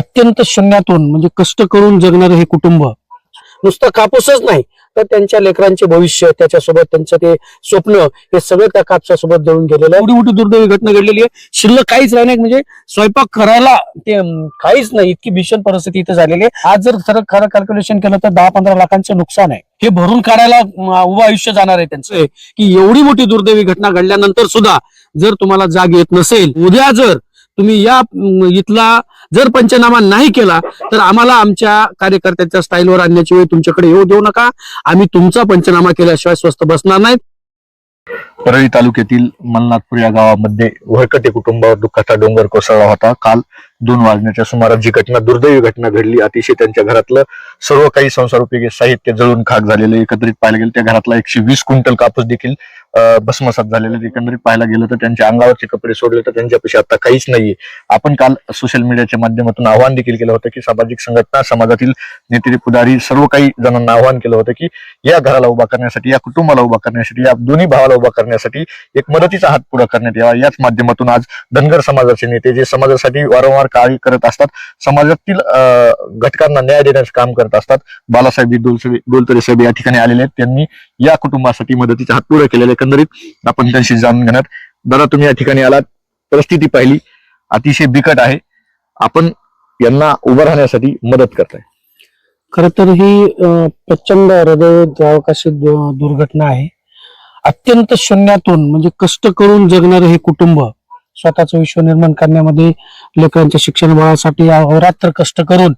अत्यंत शून्यातून म्हणजे कष्ट करून जगणारं हे कुटुंब. नुसतं कापूसच नाही तर त्यांच्या लेकरांचे भविष्य त्याच्यासोबत त्यांचं ते स्वप्न हे सगळं त्या कापसासोबत जळून गेलेलं आहे. एवढी मोठी दुर्दैवी घटना घडलेली आहे. शिल्लक काहीच नाही म्हणजे स्वयंपाक करायला ते काहीच नाही इतकी भीषण परिस्थिती इथं झालेली आहे. आज जर खरं खरं कॅल्क्युलेशन केलं तर दहा पंधरा लाखांचं नुकसान आहे. हे भरून काढायला उभं आयुष्य जाणार आहे त्यांचं. की एवढी मोठी दुर्दैवी घटना घडल्यानंतर सुद्धा जर तुम्हाला जाग येत नसेल उद्या जर तुम्ही या इथला जर पंचनामा नाही केला तर आम्हाला आमच्या कार्यकर्त्यांच्या स्टाईलवर आणण्याची वेळ तुमच्याकडे येऊ देऊ नका. आम्ही तुमचा पंचनामा केल्याशिवाय स्वस्त बसणार नाही परळी तालुक्यातील मलनाथपूर या गावामध्ये वरकटे कुटुंबावर दुःखाचा डोंगर कोसळला होता. काल दोन वाजण्याच्या सुमारास जी घटना दुर्दैवी घटना घडली अतिशय त्यांच्या घरातलं सर्व काही संसार उपयोगी साहित्य जळून खाक झालेलं एकत्रित पाहायला गेलं त्या घरातला एकशे वीस क्विंटल कापूस देखील भस्मसात झालेलं एकंदरीत पाहायला गेलं तर त्यांच्या अंगावरचे कपडे सोडले तर त्यांच्यापेक्षा आता काहीच नाहीये. आपण काल सोशल मीडियाच्या माध्यमातून आवाहन देखील केलं होतं की सामाजिक संघटना समाजातील नेते पुढारी सर्व काही जणांना आवाहन केलं होतं की या घराला उभा करण्यासाठी या कुटुंबाला उभा करण्यासाठी या दोन्ही भावाला उभा करण्यासाठी एक मदतीचा हात पुढे करण्यात यावा. याच माध्यमातून आज धनगर समाजाचे नेते जे समाजासाठी वारंवार कार्य करत असतात समाजातील अं, घटकांना न्याय देण्याचं काम करत असतात बालासाहेब दोलसबे दोलतरे साहेब या ठिकाणी आलेले आहेत. त्यांनी या कुटुंबासाठी मदतीचा हात पुढे केलेले एकंदरीत आपण त्यांशी जाणून घेणार. दादा तुम्ही या ठिकाणी आलात. परिस्थिती पाहिली. अतिशय बिकट आहे. आपण यांना उभं राहण्यासाठी मदत करताय. खर तर ही अं, प्रचंड हृदय द्रावकाशी दुर्घटना आहे. अत्यंत शून्यातून म्हणजे कष्ट करून जगणारे हे कुटुंब स्वतःचं विश्व निर्माण करण्यामध्ये लेकरांच्या शिक्षण बळासाठी अहोरात्र कष्ट करून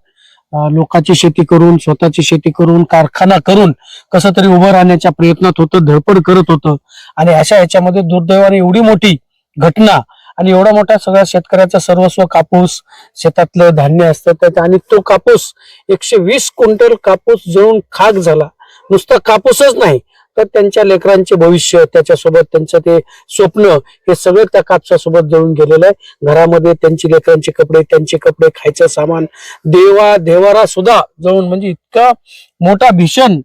लोकांची शेती करून स्वतःची शेती करून कारखाना करून कसं तरी उभं राहण्याच्या प्रयत्नात होतं धडपड करत होतं. आणि अशा याच्यामध्ये दुर्दैवाने एवढी मोठी घटना आणि एवढा मोठा सगळ्या शेतकऱ्याचा सर्वस्व कापूस शेतातलं धान्य असतं त्यात आणि तो कापूस एकशे वीस क्विंटल कापूस जळून खाक झाला. नुसता कापूसच नाही तर त्यांच्या लेकरांचे भविष्य त्याच्यासोबत त्यांचं ते स्वप्न हे सगळं त्या कापसासोबत जळून गेलेलं आहे. घरामध्ये त्यांची लेकरांचे कपडे त्यांचे कपडे खायचं सामान देवा देवारा सुद्धा जळून म्हणजे इतका मोठा भीषण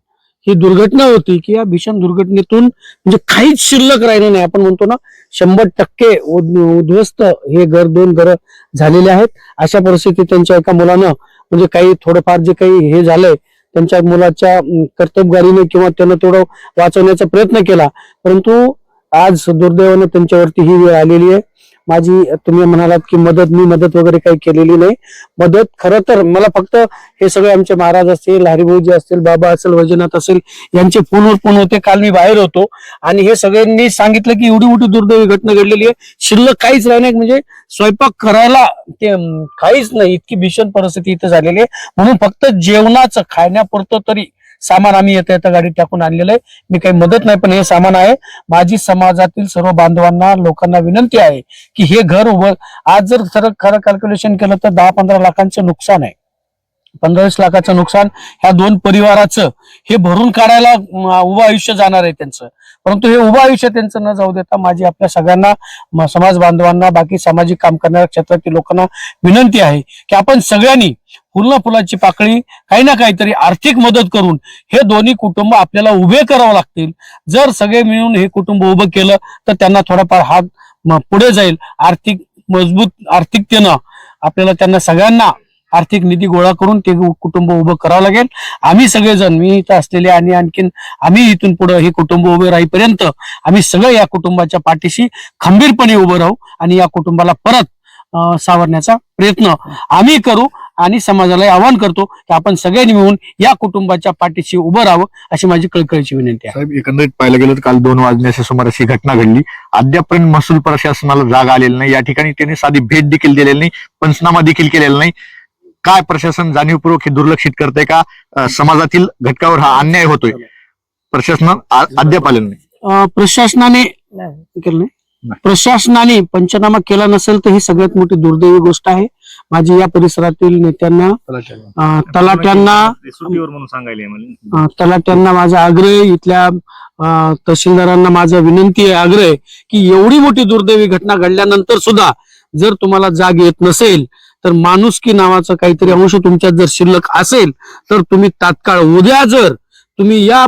ही दुर्घटना होती की या भीषण दुर्घटनेतून म्हणजे काहीच शिल्लक राहिलं नाही. आपण म्हणतो ना शंभर टक्के उद- उद्ध्वस्त हे घर दोन घर झालेले आहेत. अशा परिस्थितीत त्यांच्या एका मुलानं म्हणजे काही थोडंफार जे काही हे झालंय त्यांच्या मुलाच्या कर्तबगारीने किंवा त्यानं थोडं वाचवण्याचा प्रयत्न केला. परंतु आज दुर्दैवाने त्यांच्यावरती ही वेळ आलेली आहे. माझी तुम्ही म्हणालात की मदत मी मदत वगैरे काही केलेली नाही. मदत खरं तर मला फक्त हे सगळे आमचे महाराज असतील हरिभाऊजी असतील बाबा असेल वैजनाथ असेल यांचे फोनवर फोन होते काल मी बाहेर होतो. आणि हे सगळ्यांनी सांगितलं की एवढी मोठी दुर्दैवी घटना घडलेली आहे. शिल्लक काहीच राहिलं नाही म्हणजे स्वयंपाक करायला ते काहीच नाही. इतकी भीषण परिस्थिती इथं झालेली आहे. म्हणून फक्त जेवणाचं खाण्यापुरतं तरी सामान आम्ही येता येता गाडीत टाकून आणलेलं आहे. मी काही मदत नाही पण हे सामान आहे. माझी समाजातील सर्व बांधवांना लोकांना विनंती आहे की हे घर उभं आज जर खरं खरं कॅल्क्युलेशन केलं तर दहा पंधरा लाखांचं नुकसान आहे. पंधरावीस लाखाचं नुकसान ह्या दोन परिवाराचं. हे भरून काढायला उभं आयुष्य जाणार आहे त्यांचं. परंतु हे उभं आयुष्य त्यांचं न जाऊ देता माझी आपल्या सगळ्यांना म- समाज बांधवांना बाकी सामाजिक काम करणाऱ्या क्षेत्रातील लोकांना विनंती आहे की आपण सगळ्यांनी पूर्ण फुलाची पाकळी काही ना काहीतरी आर्थिक मदत करून हे दोन्ही कुटुंब आपल्याला उभे करावं लागतील. जर सगळे मिळून हे कुटुंब उभं केलं तर त्यांना थोडाफार हात पुढे जाईल. आर्थिक मजबूत आर्थिकतेनं आपल्याला त्यांना सगळ्यांना आर्थिक निधी गोळा करून ते कुटुंब उभं करावं लागेल. आम्ही सगळेजण मी इथं असलेले आणि आणखीन आम्ही इथून पुढे हे कुटुंब उभे राहीपर्यंत आम्ही सगळं या कुटुंबाच्या पाठीशी खंबीरपणे उभं राहू आणि या कुटुंबाला परत अं, सावरण्याचा प्रयत्न आम्ही करू आणि समाजाला आवाहन करतो की आपण सगळ्यांनी मिळून या कुटुंबाच्या पाठीशी उभं राहावं अशी माझी कळकळीची विनंती आहे. साहेब एकंदरीत पाहायला गेलं तर काल दोन वाजण्याच्या सुमारास ही घटना घडली. अद्यापर्यंत महसूल प्रशासनाला जाग आलेली नाही. या ठिकाणी त्यांनी साधी भेट देखील दिलेली नाही. पंचनामा देखील केलेला नाही. काय प्रशासन जाणीवपूर्वक हे दुर्लक्षित करतंय का? अं, समाजातील घटकावर हा अन्याय होतोय. प्रशासन अद्याप आलेलं नाही. अं, प्रशासनाने केलं नाही. नाही. प्रशासनाने पंचनामा केला नसेल तर ही सगळ्यात मोठी दुर्दैवी गोष्ट आहे. माझी या परिसरातील नेत्यांना अं, तलाट्यांना सुट्टीवर म्हणून सांगायला मला. अं, तलाट्यांना माझा आग्रह आहे, इथल्या अं, तहसीलदारांना माझा विनंती आहे आग्रह आहे की एवढी मोठी दुर्दैवी घटना घडल्यानंतर सुद्धा जर तुम्हाला जाग येत नसेल तर माणुसकी नावाचं काहीतरी अंश तुमच्यात जर शिल्लक असेल तर तुम्ही तात्काळ उद्या जर तुम्ही या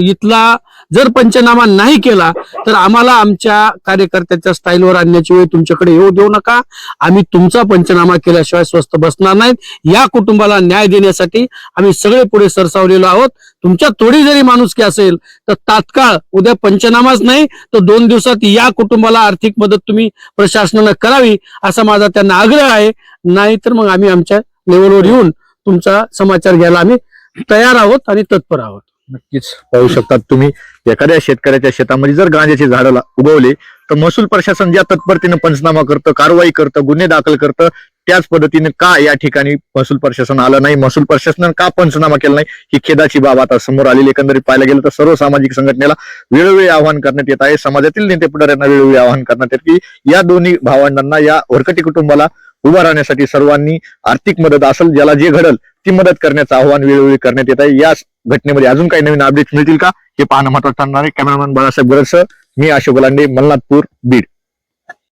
इथला जर पंचनामा नाही केला तर आम्हाला आमच्या कार्यकर्त्याच्या स्टाईलवर आणण्याची वेळ तुमच्याकडे येऊ देऊ नका. आम्ही तुमचा पंचनामा केल्याशिवाय स्वस्त बसणार नाहीत. या कुटुंबाला न्याय देण्यासाठी आम्ही सगळे पुढे सरसावलेलो आहोत. तुमच्या थोडी जरी माणुसकी असेल तर तात्काळ उद्या पंचनामाच नाही तर दोन दिवसात या कुटुंबाला आर्थिक मदत तुम्ही प्रशासनानं करावी असा माझा त्यांना आग्रह आहे. नाही तर मग आम्ही आमच्या लेवलवर येऊन तुमचा समाचार घ्यायला आम्ही तयार आहोत आणि तत्पर आहोत. नक्कीच. पाहू शकतात तुम्ही एखाद्या शेतकऱ्याच्या शेतामध्ये जर गांजाची झाडं उगवले तर महसूल प्रशासन ज्या तत्परतेने पंचनामा करतं कारवाई करतं गुन्हे दाखल करतं त्याच पद्धतीने का या ठिकाणी महसूल प्रशासन आलं नाही? महसूल प्रशासनानं का पंचनामा केला नाही? ही खेदाची बाब आता समोर आलेली एकंदरीत पाहायला गेलं तर सर्व सामाजिक संघटनेला वेळोवेळी आवाहन करण्यात येत आहे. समाजातील नेते पुढाऱ्यांना वेळोवेळी आवाहन करण्यात येत की या दोन्ही भावंडांना या वरकटी कुटुंबाला उभा राहण्यासाठी सर्वांनी आर्थिक मदत असेल ज्याला जे घडल ती मदत करण्याचं आव्हान वेळोवेळी करण्यात येत आहे. या घटनेमध्ये अजून काही नवीन अपडेट मिळतील का? हे पाहणं महत्वाचं ठरणार आहे. कॅमेरामॅन बाळासाहेब गरसह मी अशोक लांडे मल्हारपूर बीड.